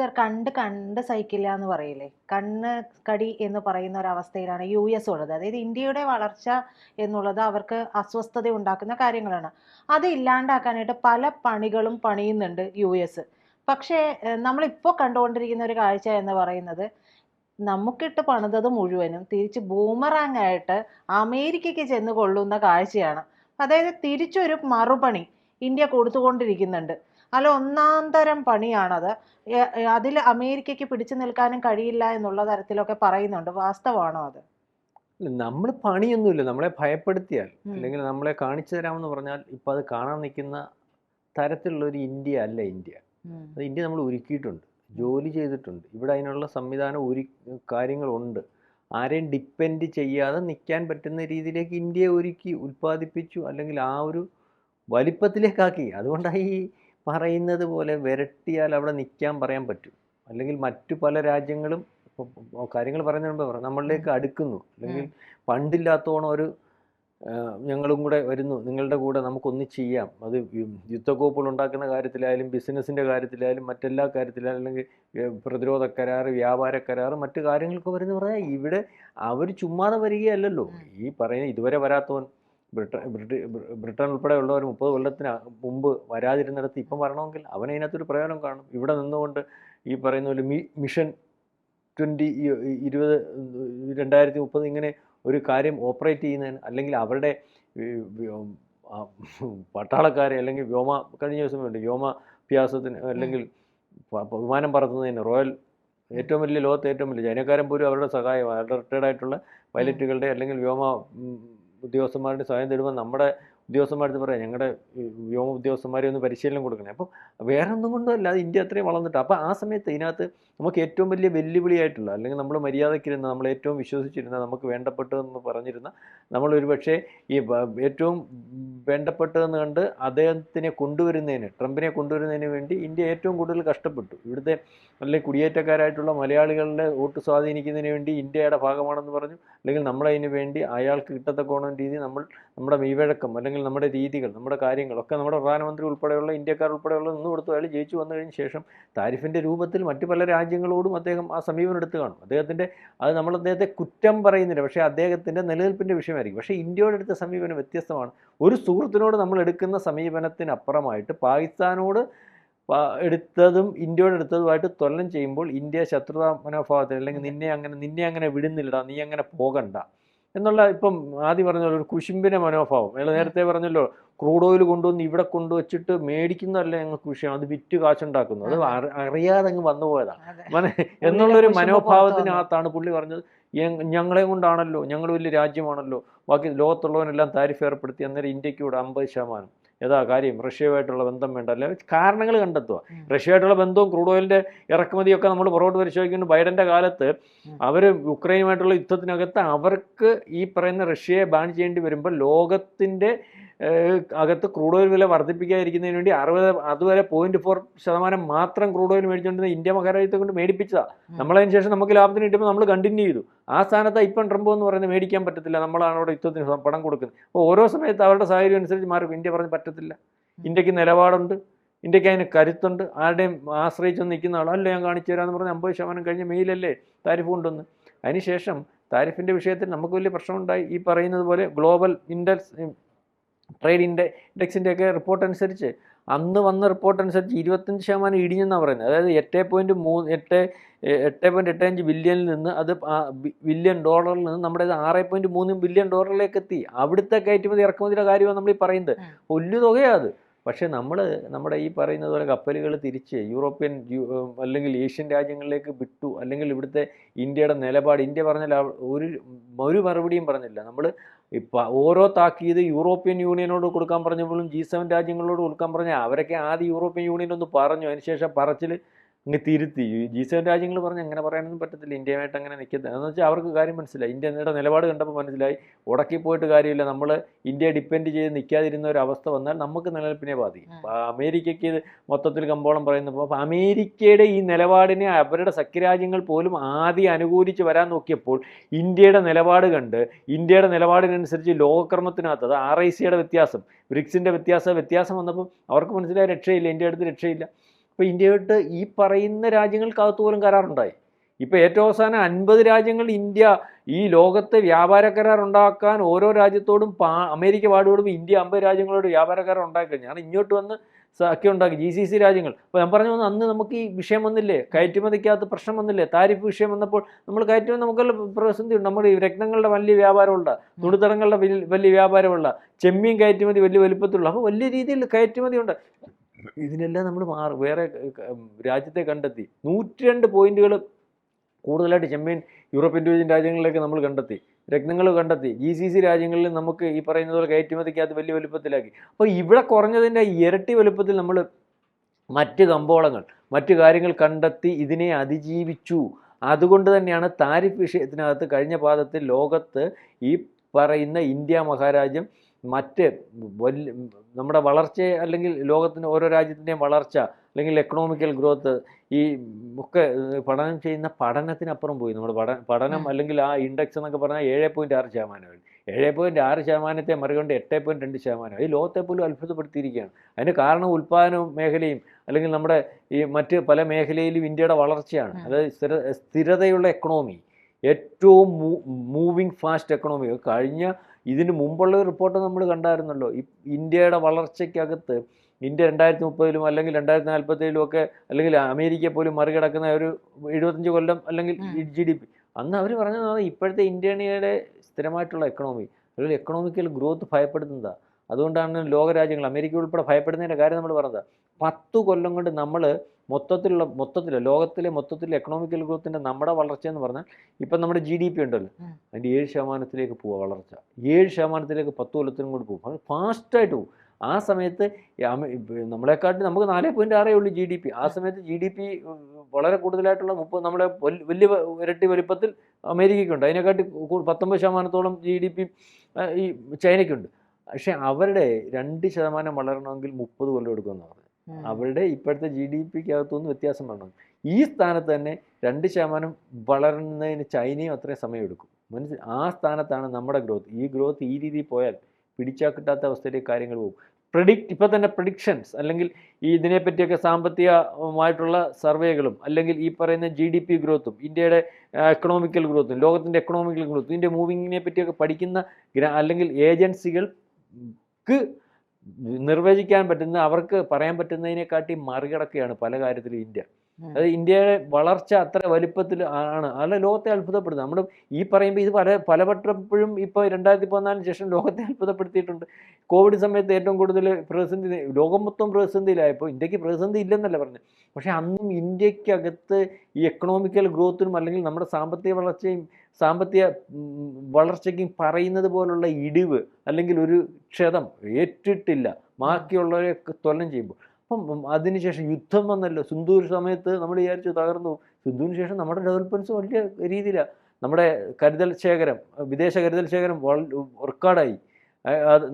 Sir കണ്ട് കണ്ട് സഹിക്കില്ല എന്ന് പറയില്ലേ? കണ്ണ് കടി എന്ന് പറയുന്ന ഒരു അവസ്ഥയിലാണ് യു എസ് ഉള്ളത്. അതായത് ഇന്ത്യയുടെ വളർച്ച എന്നുള്ളത് അവർക്ക് അസ്വസ്ഥത ഉണ്ടാക്കുന്ന കാര്യങ്ങളാണ്. അത് ഇല്ലാണ്ടാക്കാനായിട്ട് പല പണികളും പണിയുന്നുണ്ട് യു എസ്. പക്ഷേ നമ്മളിപ്പോൾ കണ്ടുകൊണ്ടിരിക്കുന്ന ഒരു കാഴ്ച എന്ന് പറയുന്നത് നമുക്കിട്ട് പണിതത് മുഴുവനും തിരിച്ച് ബൂമറാങ് ആയിട്ട് അമേരിക്കയ്ക്ക് ചെന്ന് കൊള്ളുന്ന കാഴ്ചയാണ്. അതായത് തിരിച്ചൊരു മറുപണി ഇന്ത്യ കൊടുത്തുകൊണ്ടിരിക്കുന്നുണ്ട്. അല്ല ഒന്നാം തരം പണിയാണത്. അതിൽ അമേരിക്കയ്ക്ക് പിടിച്ചു നിൽക്കാനും കഴിയില്ല എന്നുള്ള തരത്തിലൊക്കെ പറയുന്നുണ്ട്. വാസ്തവാണോ അത്? നമ്മൾ പണിയൊന്നുമില്ല. നമ്മളെ ഭയപ്പെടുത്തിയാൽ അല്ലെങ്കിൽ നമ്മളെ കാണിച്ചു തരാമെന്ന് പറഞ്ഞാൽ ഇപ്പം അത് കാണാൻ നിൽക്കുന്ന തരത്തിലുള്ള ഒരു ഇന്ത്യ അല്ല ഇന്ത്യ. അത് ഇന്ത്യ നമ്മൾ ഒരുക്കിയിട്ടുണ്ട്. ജോലി ചെയ്തിട്ടുണ്ട്. ഇവിടെ അതിനുള്ള സംവിധാനം ഒരു കാര്യങ്ങളുണ്ട്. ആരെയും ഡിപ്പെൻഡ് ചെയ്യാതെ നിൽക്കാൻ പറ്റുന്ന രീതിയിലേക്ക് ഇന്ത്യയെ ഒരുക്കി ഉൽപ്പാദിപ്പിച്ചു അല്ലെങ്കിൽ ആ ഒരു വലിപ്പത്തിലേക്കാക്കി. അതുകൊണ്ടാണ് ഈ പറയുന്നത് പോലെ വിരട്ടിയാൽ അവിടെ നിൽക്കാൻ പറയാൻ പറ്റും. അല്ലെങ്കിൽ മറ്റു പല രാജ്യങ്ങളും ഇപ്പോൾ കാര്യങ്ങൾ പറയുന്നതിന് മുമ്പ് പറയാം. നമ്മളിലേക്ക് അടുക്കുന്നു. അല്ലെങ്കിൽ പണ്ടില്ലാത്തോണം ഒരു ഞങ്ങളും കൂടെ വരുന്നു. നിങ്ങളുടെ കൂടെ നമുക്കൊന്ന് ചെയ്യാം. അത് യുദ്ധക്കോപ്പുകൾ ഉണ്ടാക്കുന്ന കാര്യത്തിലായാലും ബിസിനസ്സിന്റെ കാര്യത്തിലായാലും മറ്റെല്ലാ കാര്യത്തിലായാലും അല്ലെങ്കിൽ പ്രതിരോധ കരാർ വ്യാപാര കരാർ മറ്റു കാര്യങ്ങൾക്ക് വരുന്ന പറഞ്ഞാൽ ഇവിടെ അവർ ചുമ്മാതെ വരികയല്ലല്ലോ. ഈ പറയുന്ന ഇതുവരെ വരാത്തവൻ ബ്രിട്ടൻ ബ്രിട്ടി- ഒരു മുപ്പത് കൊല്ലത്തിന് മുമ്പ് വരാതിരുന്നിടത്ത് ഇപ്പം വരണമെങ്കിൽ അവനതിനകത്തൊരു പ്രയോജനം കാണും. ഇവിടെ നിന്നുകൊണ്ട് ഈ പറയുന്ന പോലെ മി മിഷൻ ട്വന്റി ഇരുപത് രണ്ടായിരത്തി മുപ്പത് ഇങ്ങനെ ഒരു കാര്യം ഓപ്പറേറ്റ് ചെയ്യുന്നതിന് അല്ലെങ്കിൽ അവരുടെ പട്ടാളക്കാരെ അല്ലെങ്കിൽ വ്യോമ കഴിഞ്ഞ ദിവസം വേണ്ടി വ്യോമാഭ്യാസത്തിന് അല്ലെങ്കിൽ വിമാനം പറത്തുന്നതിന് റോയൽ ഏറ്റവും വലിയ ലോകത്ത് ഏറ്റവും വലിയ ചൈനക്കാരൻ പോലും അവരുടെ സഹായം റിട്ടയർഡ് ആയിട്ടുള്ള പൈലറ്റുകളുടെ അല്ലെങ്കിൽ വ്യോമ ഉദ്യോഗസ്ഥന്മാരുടെ സഹായം തരുമ്പോൾ നമ്മുടെ ഉദ്യോഗസ്ഥന്മാരുടെ പറയാം ഞങ്ങളുടെ വ്യോമ ഉദ്യോഗസ്ഥന്മാരെ ഒന്ന് പരിശീലനം കൊടുക്കണേ. അപ്പോൾ വേറെ ഒന്നും കൊണ്ടുമല്ല അത് ഇന്ത്യ അത്രയും വളർന്നിട്ട്. അപ്പോൾ ആ സമയത്ത് ഇതിനകത്ത് നമുക്ക് ഏറ്റവും വലിയ വെല്ലുവിളിയായിട്ടുള്ള അല്ലെങ്കിൽ നമ്മൾ മര്യാദയ്ക്കിരുന്ന നമ്മൾ ഏറ്റവും വിശ്വസിച്ചിരുന്ന നമുക്ക് വേണ്ടപ്പെട്ടതെന്ന് പറഞ്ഞിരുന്ന നമ്മളൊരു പക്ഷേ ഈ ഏറ്റവും വേണ്ടപ്പെട്ടതെന്ന് കണ്ട് അദ്ദേഹത്തിനെ കൊണ്ടുവരുന്നതിന് ട്രംപിനെ കൊണ്ടുവരുന്നതിന് വേണ്ടി ഇന്ത്യ ഏറ്റവും കൂടുതൽ കഷ്ടപ്പെട്ടു. ഇവിടുത്തെ നല്ല കുടിയേറ്റക്കാരായിട്ടുള്ള മലയാളികളുടെ വോട്ട് സ്വാധീനിക്കുന്നതിന് വേണ്ടി ഇന്ത്യയുടെ ഭാഗമാണെന്ന് പറഞ്ഞു. അല്ലെങ്കിൽ നമ്മളതിന് വേണ്ടി അയാൾക്ക് കിട്ടത്തക്കോണം രീതി നമ്മൾ നമ്മുടെ മെയ്വഴക്കം അല്ലെങ്കിൽ നമ്മുടെ രീതികൾ നമ്മുടെ കാര്യങ്ങളൊക്കെ നമ്മുടെ പ്രധാനമന്ത്രി ഉൾപ്പെടെയുള്ള ഇന്ത്യക്കാർ ഉൾപ്പെടെയുള്ള നിന്ന് കൊടുത്തു അയാൾ ജയിച്ചു വന്നു കഴിഞ്ഞ ശേഷം താരിഫിന്റെ രൂപത്തിൽ മറ്റു പല രാജ്യങ്ങളോടും അദ്ദേഹം ആ സമീപനം എടുത്ത് കാണും. അദ്ദേഹത്തിന്റെ അത് നമ്മൾ അദ്ദേഹത്തെ കുറ്റം പറയുന്നില്ല പക്ഷേ അദ്ദേഹത്തിന്റെ നിലനിൽപ്പിന്റെ വിഷയമായിരിക്കും. പക്ഷേ ഇന്ത്യയോട് എടുത്ത സമീപനം വ്യത്യസ്തമാണ്. ഒരു സുഹൃത്തിനോട് നമ്മൾ എടുക്കുന്ന സമീപനത്തിനപ്പുറമായിട്ട് പാകിസ്ഥാനോട് എടുത്തതും ഇന്ത്യയോട് എടുത്തതുമായിട്ട് തൊല്ലം ചെയ്യുമ്പോൾ ഇന്ത്യ ശത്രുതാ മനോഭാവത്തിൽ അല്ലെങ്കിൽ നിന്നെ അങ്ങനെ നിന്നെ അങ്ങനെ വിടുന്നില്ലടാ നീ അങ്ങനെ പോകണ്ട. എന്നുള്ള ഇപ്പം ആദ്യം പറഞ്ഞ ഒരു കുശുമ്പിനെ മനോഭാവം. അയാൾ നേരത്തെ പറഞ്ഞല്ലോ ക്രൂഡ് ഓയിൽ കൊണ്ടുവന്ന് ഇവിടെ കൊണ്ടുവച്ചിട്ട് മേടിക്കുന്നതല്ല ഞങ്ങൾക്ക് വിഷയം. അത് വിറ്റ് കാശുണ്ടാക്കുന്നു. അത് അറിയാതെ അങ്ങ് വന്നു പോയതാണ്. മന- എന്നുള്ളൊരു മനോഭാവത്തിനകത്താണ് പുള്ളി പറഞ്ഞത്. ഞങ്ങളെ കൊണ്ടാണല്ലോ ഞങ്ങൾ വലിയ രാജ്യമാണല്ലോ. ബാക്കി ലോകത്തുള്ളവനെല്ലാം താരിഫ് ഏർപ്പെടുത്തി അന്നേരം ഇന്ത്യയ്ക്ക് ഇവിടെ അമ്പത് ശതമാനം. ഏതാ കാര്യം റഷ്യയുമായിട്ടുള്ള ബന്ധം വേണ്ട. അല്ലെങ്കിൽ കാരണങ്ങൾ കണ്ടെത്തുക. റഷ്യയായിട്ടുള്ള ബന്ധവും ക്രൂഡ് ഓയിലിന്റെ ഇറക്കുമതിയൊക്കെ നമ്മൾ പുറകോട്ട് പരിശോധിക്കുന്നു ബൈഡന്റെ കാലത്ത്. അവർ യുക്രൈനുമായിട്ടുള്ള യുദ്ധത്തിനകത്ത് അവർക്ക് ഈ പറയുന്ന റഷ്യയെ ബാൻ ചെയ്യേണ്ടി വരുമ്പോൾ ലോകത്തിന്റെ അകത്ത് ക്രൂഡ് ഓയിൽ വില വർദ്ധിപ്പിക്കാതിരിക്കുന്നതിന് വേണ്ടി അറുപത് അതുവരെ പോയിന്റ് ഫോർ ശതമാനം മാത്രം ക്രൂഡ് ഓയിൽ മേടിച്ചുകൊണ്ടിരുന്ന ഇന്ത്യ മഹാരാജ്യത്തെ കൊണ്ട് മേടിപ്പിച്ചതാണ് നമ്മളതിനുശേഷം നമ്മളതിന് ശേഷം നമുക്ക് ലാഭത്തിന് കിട്ടുമ്പോൾ നമ്മൾ കണ്ടിന്യൂ ചെയ്തു. ആ സ്ഥാനത്ത് ഇപ്പം ട്രംപ് എന്ന് പറയുന്നത് മേടിക്കാൻ പറ്റത്തില്ല. നമ്മളാണ് അവിടെ യുദ്ധത്തിന് പണം കൊടുക്കുന്നത്. അപ്പോൾ ഓരോ സമയത്ത് അവരുടെ സാഹചര്യം അനുസരിച്ച് മാറും ഇന്ത്യ പറഞ്ഞ് പറ്റത്തില്ല. ഇന്ത്യയ്ക്ക് നിലപാടുണ്ട്. ഇന്ത്യയ്ക്ക് അതിന് കരുത്തുണ്ട്. ആരുടെയും ആശ്രയിച്ച് നിൽക്കുന്ന ആളോ അല്ല ഞാൻ കാണിച്ചു തരാമെന്ന് പറഞ്ഞ് അമ്പത് ശതമാനം കഴിഞ്ഞ മെയിലല്ലേ താരിഫ് കൊണ്ടുവന്ന്? അതിനുശേഷം താരിഫിന്റെ വിഷയത്തിൽ നമുക്ക് വലിയ പ്രശ്നമുണ്ടായി. ഈ പറയുന്നത് പോലെ ഗ്ലോബൽ ഇൻഡെക്സ് ട്രേഡ് ഇൻഡെ ഇൻഡെക്സിന്റെ ഒക്കെ റിപ്പോർട്ട് അനുസരിച്ച് അന്ന് വന്ന റിപ്പോർട്ട് അനുസരിച്ച് ഇരുപത്തഞ്ച് ശതമാനം ഇടിഞ്ഞെന്നാണ് പറയുന്നത്. അതായത് എട്ട് പോയിന്റ് മൂന്ന് എട്ട് എട്ട് പോയിന്റ് എട്ട് അഞ്ച് ബില്യണിൽ നിന്ന് അത് ബില്യൺ ഡോളറിൽ നിന്ന് നമ്മുടെ ഇത് ആറ് പോയിന്റ് മൂന്ന് ബില്യൺ ഡോളറിലേക്ക് എത്തി അവിടുത്തെ കയറ്റുമതി ഇറക്കുമതിയുടെ കാര്യമാണ് നമ്മൾ ഈ പറയുന്നത്. വലിയ തുകയാണ് അത്. പക്ഷേ നമ്മൾ നമ്മുടെ ഈ പറയുന്നത് പോലെ കപ്പലുകൾ തിരിച്ച് യൂറോപ്യൻ അല്ലെങ്കിൽ ഏഷ്യൻ രാജ്യങ്ങളിലേക്ക് വിട്ടു. അല്ലെങ്കിൽ ഇവിടുത്തെ ഇന്ത്യയുടെ നിലപാട് ഇന്ത്യ പറഞ്ഞാൽ ഒരു ഒരു മറുപടിയും പറഞ്ഞില്ല. നമ്മൾ ഇപ്പം ഓരോ താക്കീത് യൂറോപ്യൻ യൂണിയനോട് കൊടുക്കാൻ പറഞ്ഞപ്പോഴും ജി സെവൻ രാജ്യങ്ങളോട് കൊടുക്കാൻ പറഞ്ഞാൽ അവരൊക്കെ ആദ്യം യൂറോപ്യൻ യൂണിയൻ ഒന്ന് പറഞ്ഞു. അതിനുശേഷം പറച്ചിൽ അങ്ങ് തിരുത്തി. ജി സെവൻ രാജ്യങ്ങൾ പറഞ്ഞ് അങ്ങനെ പറയാനൊന്നും പറ്റത്തില്ല. ഇന്ത്യയുമായിട്ട് അങ്ങനെ നിൽക്കുന്നത് എന്ന് വെച്ചാൽ അവർക്ക് കാര്യം മനസ്സിലായി. ഇന്ത്യ ഇന്ത്യയുടെ നിലപാട് കണ്ടപ്പോൾ മനസ്സിലായി. ഉടക്കി പോയിട്ട് കാര്യമില്ല. നമ്മൾ ഇന്ത്യ ഡിപ്പെൻഡ് ചെയ്ത് നിൽക്കാതിരുന്ന ഒരു അവസ്ഥ വന്നാൽ നമുക്ക് നിലനിൽപ്പിനെ ബാധിക്കും. അമേരിക്കയ്ക്ക് ഇത് മൊത്തത്തിൽ കമ്പോളം പറയുന്നപ്പോൾ അപ്പോൾ അമേരിക്കയുടെ ഈ നിലപാടിനെ അവരുടെ സഖ്യരാജ്യങ്ങൾ പോലും ആദ്യം അനുകൂലിച്ച് വരാൻ നോക്കിയപ്പോൾ ഇന്ത്യയുടെ നിലപാട് കണ്ട് ഇന്ത്യയുടെ നിലപാടിനനുസരിച്ച് ലോകക്രമത്തിനകത്ത് അത് ആർ ഐ സിയുടെ വ്യത്യാസം ബ്രിക്സിന്റെ വ്യത്യാസം വ്യത്യാസം വന്നപ്പോൾ അവർക്ക് മനസ്സിലായ രക്ഷയില്ല. ഇന്ത്യ അടുത്ത് രക്ഷയില്ല. ഇപ്പോൾ ഇന്ത്യയായിട്ട് ഈ പറയുന്ന രാജ്യങ്ങൾക്കകത്ത് പോലും കരാറുണ്ടായി. ഇപ്പോൾ ഏറ്റവും അവസാനം അൻപത് രാജ്യങ്ങൾ ഇന്ത്യ ഈ ലോകത്തെ വ്യാപാര കരാർ ഉണ്ടാക്കാൻ ഓരോ രാജ്യത്തോടും പാ അമേരിക്ക പാടുപെടുമ്പോൾ ഇന്ത്യ അമ്പത് രാജ്യങ്ങളോട് വ്യാപാര കരാർ ഉണ്ടാക്കി ഞാൻ ഇങ്ങോട്ട് വന്ന് സഖ്യം ഉണ്ടാക്കി. ജി സി സി രാജ്യങ്ങൾ. അപ്പോൾ ഞാൻ പറഞ്ഞു അന്ന് നമുക്ക് ഈ വിഷയം വന്നില്ലേ? കയറ്റുമതിക്കകത്ത് പ്രശ്നം വന്നില്ലേ? താരിഫ് വിഷയം വന്നപ്പോൾ നമ്മൾ കയറ്റുമതി നമുക്കല്ല പ്രതിസന്ധി ഉണ്ട്. നമ്മുടെ രത്നങ്ങളുടെ വലിയ വ്യാപാരമുള്ള തുണിത്തടങ്ങളുടെ വലിയ വലിയ വ്യാപാരമുള്ള ചെമ്മീൻ കയറ്റുമതി വലിയ വലുപ്പത്തിലുള്ള അപ്പോൾ വലിയ രീതിയിൽ കയറ്റുമതി ഉണ്ട്. ഇതിനെല്ലാം നമ്മൾ മാറി. വേറെ രാജ്യത്തെ കണ്ടെത്തി. നൂറ്റി രണ്ട് പോയിന്റുകൾ കൂടുതലായിട്ട് ചെമ്മീൻ യൂറോപ്യൻ യൂണിയൻ രാജ്യങ്ങളിലേക്ക് നമ്മൾ കണ്ടെത്തി. രത്നങ്ങൾ കണ്ടെത്തി. ജി സി സി രാജ്യങ്ങളിൽ നമുക്ക് ഈ പറയുന്നത് പോലെ കയറ്റുമതിക്കകത്ത് വലിയ വലുപ്പത്തിലാക്കി. അപ്പോൾ ഇവിടെ കുറഞ്ഞതിന്റെ ഇരട്ടി വലുപ്പത്തിൽ നമ്മൾ മറ്റ് കമ്പോളങ്ങൾ മറ്റു കാര്യങ്ങൾ കണ്ടെത്തി ഇതിനെ അതിജീവിച്ചു. അതുകൊണ്ട് തന്നെയാണ് താരിഫ് വിഷയത്തിനകത്ത് കഴിഞ്ഞ പാദത്തിൽ ലോകത്ത് ഈ പറയുന്ന ഇന്ത്യ മഹാരാജ്യം മറ്റ് വലിയ നമ്മുടെ വളർച്ചയെ അല്ലെങ്കിൽ ലോകത്തിന് ഓരോ രാജ്യത്തിന്റെയും വളർച്ച അല്ലെങ്കിൽ എക്കണോമിക്കൽ ഗ്രോത്ത് ഈ ഒക്കെ പഠനം ചെയ്യുന്ന പഠനത്തിനപ്പുറം പോയി. നമ്മുടെ പഠന പഠനം അല്ലെങ്കിൽ ആ ഇൻഡെക്സ് എന്നൊക്കെ പറഞ്ഞാൽ ഏഴ് പോയിന്റ് ആറ് ശതമാനമായി ഏഴ് പോയിന്റ് ആറ് ശതമാനത്തെ മറികണ്ട് എട്ട് പോയിന്റ് രണ്ട് ശതമാനം ഈ ലോകത്തെ പോലും അത്ഭുതപ്പെടുത്തിയിരിക്കുകയാണ്. അതിന് കാരണം ഉൽപ്പാദന മേഖലയും അല്ലെങ്കിൽ നമ്മുടെ ഈ മറ്റ് പല മേഖലയിലും ഇന്ത്യയുടെ വളർച്ചയാണ്. അതായത് സ്ഥിര സ്ഥിരതയുള്ള എക്കണോമി ഏറ്റവും മൂവിങ് ഫാസ്റ്റ് എക്കണോമി കഴിഞ്ഞ ഇതിന് മുമ്പുള്ള റിപ്പോർട്ട് നമ്മൾ കണ്ടായിരുന്നല്ലോ. ഇന്ത്യയുടെ വളർച്ചയ്ക്കകത്ത് ഇന്ത്യ രണ്ടായിരത്തി മുപ്പതിലും അല്ലെങ്കിൽ രണ്ടായിരത്തി നാൽപ്പത്തേഴിലും ഒക്കെ അല്ലെങ്കിൽ അമേരിക്കയെ പോലും മറികടക്കുന്ന ഒരു എഴുപത്തഞ്ച് കൊല്ലം അല്ലെങ്കിൽ. ജി ഡി പി അന്ന് അവർ പറഞ്ഞത് ഇപ്പോഴത്തെ ഇന്ത്യയുടെ സ്ഥിരമായിട്ടുള്ള എക്കണോമി അല്ലെങ്കിൽ എക്കണോമിക്കൽ ഗ്രോത്ത് ഭയപ്പെടുന്നതാണ് അതുകൊണ്ടാണ് ലോകരാജ്യങ്ങൾ അമേരിക്ക ഉൾപ്പെടെ ഭയപ്പെടുന്നതിന്റെ കാര്യം നമ്മൾ പറഞ്ഞത്. പത്ത് കൊല്ലം കൊണ്ട് നമ്മൾ മൊത്തത്തിലുള്ള മൊത്തത്തിൽ ലോകത്തിലെ മൊത്തത്തിലെ എക്കണോമിക്കൽ ഗ്രോത്തിന്റെ നമ്മുടെ വളർച്ച എന്ന് പറഞ്ഞാൽ ഇപ്പം നമ്മുടെ ജി ഡി പി ഉണ്ടല്ലോ. അതിന്റെ ഏഴ് ശതമാനത്തിലേക്ക് പോവുക വളർച്ച. ഏഴ് ശതമാനത്തിലേക്ക് പത്ത് കൊല്ലത്തിനും കൂടി പോകും അത് ഫാസ്റ്റായിട്ട് പോകും ആ സമയത്ത് നമ്മളെക്കാട്ടി നമുക്ക് നാല് പോയിന്റ് ആറേ ഉള്ളൂ ജി ഡി പി ആ സമയത്ത് ജി ഡി പി വളരെ കൂടുതലായിട്ടുള്ള മുപ്പത് നമ്മുടെ വലിയ ഇരട്ടി വലിപ്പത്തിൽ അമേരിക്കയ്ക്കുണ്ട്. അതിനെക്കാട്ടി പത്തൊമ്പത് ശതമാനത്തോളം ജി ഡി പി ഈ ചൈനയ്ക്കുണ്ട്. പക്ഷേ അവരുടെ രണ്ട് ശതമാനം വളരണമെങ്കിൽ മുപ്പത് കൊല്ലം എടുക്കുമെന്ന് പറഞ്ഞു. അവരുടെ ഇപ്പോഴത്തെ ജി ഡി പിക്കകത്തൊന്നും വ്യത്യാസം വരണം. ഈ സ്ഥാനത്ത് തന്നെ രണ്ട് ശതമാനം വളരുന്നതിന് ചൈനയും അത്രയും സമയമെടുക്കും. മനസ്സിൽ ആ സ്ഥാനത്താണ് നമ്മുടെ ഗ്രോത്ത് ഈ ഗ്രോത്ത് ഈ രീതിയിൽ പോയാൽ പിടിച്ചാൽ കിട്ടാത്ത അവസ്ഥയിലേക്ക് കാര്യങ്ങൾ പോകും. പ്രഡിക്റ്റ് ഇപ്പോൾ തന്നെ പ്രഡിക്ഷൻസ് അല്ലെങ്കിൽ ഈ ഇതിനെപ്പറ്റിയൊക്കെ സാമ്പത്തികമായിട്ടുള്ള സർവേകളും അല്ലെങ്കിൽ ഈ പറയുന്ന ജി ഡി പി ഗ്രോത്തും ഇന്ത്യയുടെ എക്കണോമിക്കൽ ഗ്രോത്തും ലോകത്തിന്റെ എക്കണോമിക്കൽ ഗ്രോത്തും ഇതിന്റെ മൂവിങ്ങിനെ പറ്റിയൊക്കെ പഠിക്കുന്ന അല്ലെങ്കിൽ ഏജൻസികൾക്ക് നിർവചിക്കാൻ പറ്റുന്ന അവർക്ക് പറയാൻ പറ്റുന്നതിനെക്കാട്ടി മറികടക്കുകയാണ് പല കാര്യത്തിലും ഇന്ത്യ. അത് ഇന്ത്യയുടെ വളർച്ച അത്ര വലിപ്പത്തിൽ ആണ്. അല്ല ലോകത്തെ അത്ഭുതപ്പെടുന്നത് നമ്മൾ ഈ പറയുമ്പോൾ ഇത് പല പലവട്ടപ്പോഴും ഇപ്പോൾ രണ്ടായിരത്തി പതിനാലിന് ശേഷം ലോകത്തെ അത്ഭുതപ്പെടുത്തിയിട്ടുണ്ട്. കോവിഡ് സമയത്ത് ഏറ്റവും കൂടുതൽ പ്രതിസന്ധി ലോകം മൊത്തം പ്രതിസന്ധിയിലായപ്പോൾ ഇന്ത്യയ്ക്ക് പ്രതിസന്ധി ഇല്ലെന്നല്ല പറഞ്ഞത്. പക്ഷേ അന്നും ഇന്ത്യക്കകത്ത് ഈ എക്കണോമിക്കൽ ഗ്രോത്തിനും അല്ലെങ്കിൽ നമ്മുടെ സാമ്പത്തിക വളർച്ചയും സാമ്പത്തിക വളർച്ചയ്ക്കും പറയുന്നത് പോലുള്ള ഇടിവ് അല്ലെങ്കിൽ ഒരു ക്ഷതം ഏറ്റിട്ടില്ല. ബാക്കിയുള്ളവരെ തൊല്ലം ചെയ്യുമ്പോൾ. അപ്പം അതിനുശേഷം യുദ്ധം വന്നല്ലോ. സിന്ധൂർ സമയത്ത് നമ്മൾ വിചാരിച്ചു തകർന്നു. സിന്ധുവിന് ശേഷം നമ്മുടെ ഡെവലപ്മെന്റ്സ് വലിയ രീതിയിലാണ് നമ്മുടെ കരുതൽ ശേഖരം വിദേശ കരുതൽ ശേഖരം റെക്കോർഡായി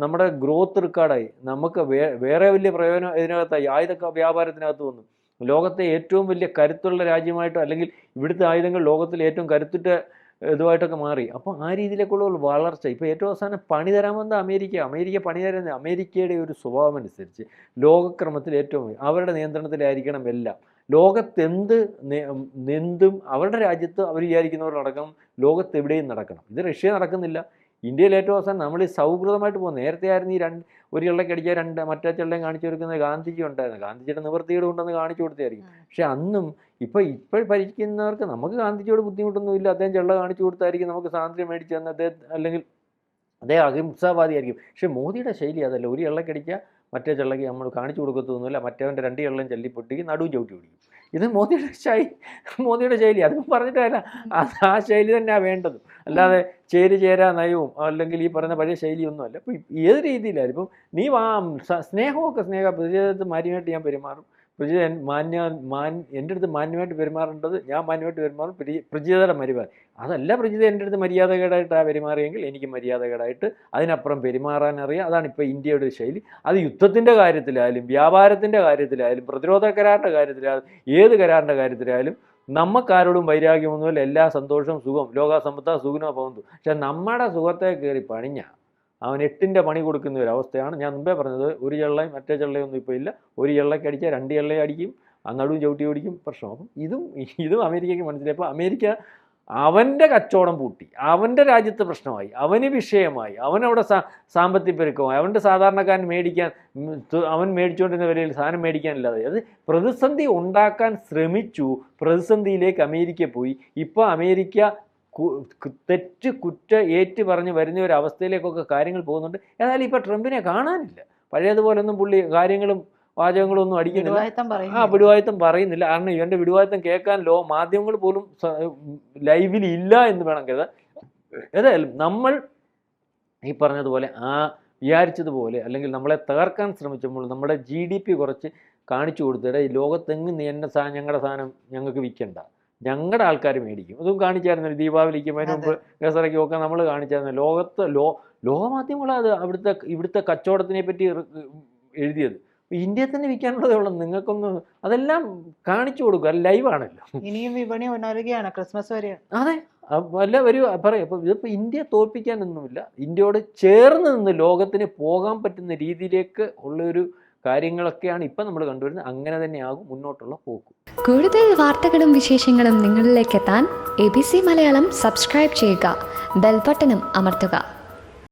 നമ്മുടെ ഗ്രോത്ത് റെക്കോർഡായി നമുക്ക് വേറെ വലിയ പ്രയോജനം ഇതിനകത്തായി. ആയുധ വ്യാപാരത്തിനകത്ത് വന്നു. ലോകത്തെ ഏറ്റവും വലിയ കരുത്തുള്ള രാജ്യമായിട്ട് അല്ലെങ്കിൽ ഇവിടുത്തെ ആയുധങ്ങൾ ലോകത്തിലെ ഏറ്റവും കരുത്തുറ്റ ഇതുമായിട്ടൊക്കെ മാറി. അപ്പോൾ ആ രീതിയിലേക്കുള്ള വളർച്ച ഇപ്പോൾ ഏറ്റവും അവസാനം പണി തരാമെന്ന് അമേരിക്ക അമേരിക്ക പണി തരുന്നത് അമേരിക്കയുടെ ഒരു സ്വഭാവം അനുസരിച്ച് ലോകക്രമത്തിൽ ഏറ്റവും അവരുടെ നിയന്ത്രണത്തിലായിരിക്കണം എല്ലാം. ലോകത്തെന്ത് എന്തും അവരുടെ രാജ്യത്ത് അവർ വിചാരിക്കുന്നവരോടക്കം ലോകത്തെവിടെയും ലോകത്ത് നടക്കണം. ഇത് റഷ്യ നടക്കുന്നില്ല. ഇന്ത്യയിൽ ഏറ്റവും അവസാനം നമ്മൾ ഈ സൗഹൃദമായിട്ട് പോകും നേരത്തെ ആയിരുന്നു ഈ രണ്ട് ഒരു ചെള്ളയ്ക്ക് അടിച്ചാൽ രണ്ട് മറ്റേ ചെള്ളയും കാണിച്ചു കൊടുക്കുന്ന ഗാന്ധിജി ഉണ്ടായിരുന്നു. ഗാന്ധിജിയുടെ നിവൃത്തിയുടെ ഉണ്ടെന്ന് കാണിച്ചു കൊടുത്തായിരിക്കും. പക്ഷേ അന്നും ഇപ്പോൾ ഇപ്പോൾ ഭരിക്കുന്നവർക്ക് നമുക്ക് ഗാന്ധിജിയോട് ബുദ്ധിമുട്ടൊന്നുമില്ല. അദ്ദേഹം ചെള്ള കാണിച്ചു കൊടുത്തായിരിക്കും നമുക്ക് സ്വാതന്ത്ര്യം മേടിച്ചു തന്നെ അദ്ദേഹം അല്ലെങ്കിൽ അദ്ദേഹം അഹിംസാവാദിയായിരിക്കും. പക്ഷേ മോദിയുടെ ശൈലി അതല്ല. ഒരു എള്ളക്കടിക്കുക മറ്റേ ചെള്ളക്ക് നമ്മൾ കാണിച്ചു കൊടുക്കത്തൊന്നുമില്ല. മറ്റവന്റെ രണ്ട് ഇള്ളം ചല്ലി പൊട്ടിക്ക് നടുവും ചവിട്ടി പിടിക്കും. ഇത് മോദിയുടെ ശൈലി മോദിയുടെ ശൈലി. അതിപ്പോൾ പറഞ്ഞിട്ടല്ല ആ ശൈലി തന്നെയാണ് വേണ്ടത്. അല്ലാതെ ചേരി ചേരാ നയവും അല്ലെങ്കിൽ ഈ പറയുന്ന പഴയ ശൈലിയൊന്നും അല്ല. ഇപ്പോൾ ഏത് രീതിയിലായാലും ഇപ്പം നീ വാ സ്നേഹമൊക്കെ സ്നേഹ പ്രതിഷേധത്ത് മാര്യമായിട്ട് ഞാൻ പെരുമാറും. പ്രജിത മാന്യ മാൻ എന്റെ അടുത്ത് മാന്യമായിട്ട് പെരുമാറേണ്ടത് ഞാൻ മാന്യമായിട്ട് പെരുമാറും. പ്രജി പ്രജിതയുടെ മര്യാദ അതല്ല പ്രജിത എന്റെ അടുത്ത് മര്യാദകേടായിട്ടാണ് പെരുമാറിയെങ്കിൽ എനിക്ക് മര്യാദകേടായിട്ട് അതിനപ്പുറം പെരുമാറാൻ അറിയാം. അതാണ് ഇപ്പോൾ ഇന്ത്യയുടെ ശൈലി. അത് യുദ്ധത്തിന്റെ കാര്യത്തിലായാലും വ്യാപാരത്തിന്റെ കാര്യത്തിലായാലും പ്രതിരോധ കരാറിന്റെ കാര്യത്തിലായാലും ഏത് കരാറിന്റെ കാര്യത്തിലായാലും നമുക്കാരോടും വൈരാഗ്യമൊന്നുമില്ല. എല്ലാ സന്തോഷവും സുഖം ലോകാസമ്പത്ത സുഖനോ പോകുന്നു. പക്ഷെ നമ്മുടെ സുഖത്തെ കയറി പണിഞ്ഞ അവൻ എട്ടിന്റെ പണി കൊടുക്കുന്ന ഒരു അവസ്ഥയാണ്. ഞാൻ മുമ്പേ പറഞ്ഞത് ഒരു ചെള്ളയും മറ്റേ ചെള്ളയും ഒന്നും ഇപ്പോൾ ഇല്ല. ഒരു ചെള്ളയ്ക്ക് അടിച്ചാൽ രണ്ട് ചെള്ളയും അടിക്കും നടുവും ചവിട്ടി ഓടിക്കും. പ്രശ്നം. അപ്പം ഇതും ഇതും അമേരിക്കയ്ക്ക് മനസ്സിലായി അപ്പോൾ അമേരിക്ക അവന്റെ കച്ചവടം പൂട്ടി. അവന്റെ രാജ്യത്ത് പ്രശ്നമായി. അവന് വിഷയമായി. അവനവിടെ സാ സാമ്പത്തിക പെരുക്കമായി. അവന്റെ സാധാരണക്കാരൻ മേടിക്കാൻ അവൻ മേടിച്ചുകൊണ്ടിരുന്ന വിലയിൽ സാധനം മേടിക്കാനില്ലാതെ അത് പ്രതിസന്ധി ഉണ്ടാക്കാൻ ശ്രമിച്ചു. പ്രതിസന്ധിയിലേക്ക് അമേരിക്ക പോയി. ഇപ്പോൾ അമേരിക്ക തെറ്റ് കുറ്റ ഏറ്റു പറഞ്ഞ് വരുന്ന ഒരു അവസ്ഥയിലേക്കൊക്കെ കാര്യങ്ങൾ പോകുന്നുണ്ട്. എന്നാൽ ഇപ്പോൾ ട്രംപിനെ കാണാനില്ല. പഴയതുപോലൊന്നും പുള്ളി കാര്യങ്ങളും വാചകങ്ങളും ഒന്നും അടിക്കുന്നില്ല ആ വിടുവായത്തം പറയുന്നില്ല. കാരണം ഇവന്റെ വിടുവായത്തം കേൾക്കാൻ ലോ മാധ്യമങ്ങൾ പോലും ലൈവിൽ ഇല്ല എന്ന് വേണം കരുതാൻ ഏതായാലും നമ്മൾ ഈ പറഞ്ഞതുപോലെ ആ വിചാരിച്ചതുപോലെ അല്ലെങ്കിൽ നമ്മളെ തകർക്കാൻ ശ്രമിച്ചപ്പോൾ നമ്മുടെ ജി ഡി പി കുറച്ച് കാണിച്ചു കൊടുത്തിട്ട് ഈ ലോകത്തെങ്ങും എന്നെ സാധനം ഞങ്ങളുടെ സാധനം ഞങ്ങൾക്ക് വിൽക്കണ്ട. ഞങ്ങളുടെ ആൾക്കാർ മേടിക്കും. അതും കാണിച്ചായിരുന്നു ദീപാവലിക്ക് അതിന് മുമ്പ് ദസറയ്ക്കും ഒക്കെ നമ്മൾ കാണിച്ചായിരുന്നു ലോകത്ത് ലോ ലോകമാധ്യമങ്ങളത് അവിടുത്തെ ഇവിടുത്തെ കച്ചവടത്തിനെ പറ്റി എഴുതിയത്. ഇന്ത്യയിൽ തന്നെ വിൽക്കാനുള്ളതേ ഉള്ളൂ. നിങ്ങൾക്കൊന്ന് അതെല്ലാം കാണിച്ചു കൊടുക്കുക ലൈവാണല്ലോ. ഇനിയും വിപണി ഉണരുകയാണ് ക്രിസ്മസ് വരെ. അതെ. അല്ല ഒരു പറയും. അപ്പോൾ ഇതിപ്പോൾ ഇന്ത്യ തോൽപ്പിക്കാനൊന്നുമില്ല ഇന്ത്യയോട് ചേർന്ന് നിന്ന് ലോകത്തിന് പോകാൻ പറ്റുന്ന രീതിയിലേക്ക് ഉള്ളൊരു കാര്യങ്ങളൊക്കെയാണ് ഇപ്പം നമ്മൾ കണ്ടുവരുന്നത്. അങ്ങനെ തന്നെയാകും മുന്നോട്ടുള്ള പോക്ക്. കൂടുതൽ വാർത്തകളും വിശേഷങ്ങളും നിങ്ങളിലേക്ക് എത്താൻ A B C Malayalam subscribe ചെയ്യുക. ബെൽബട്ടനും അമർത്തുക.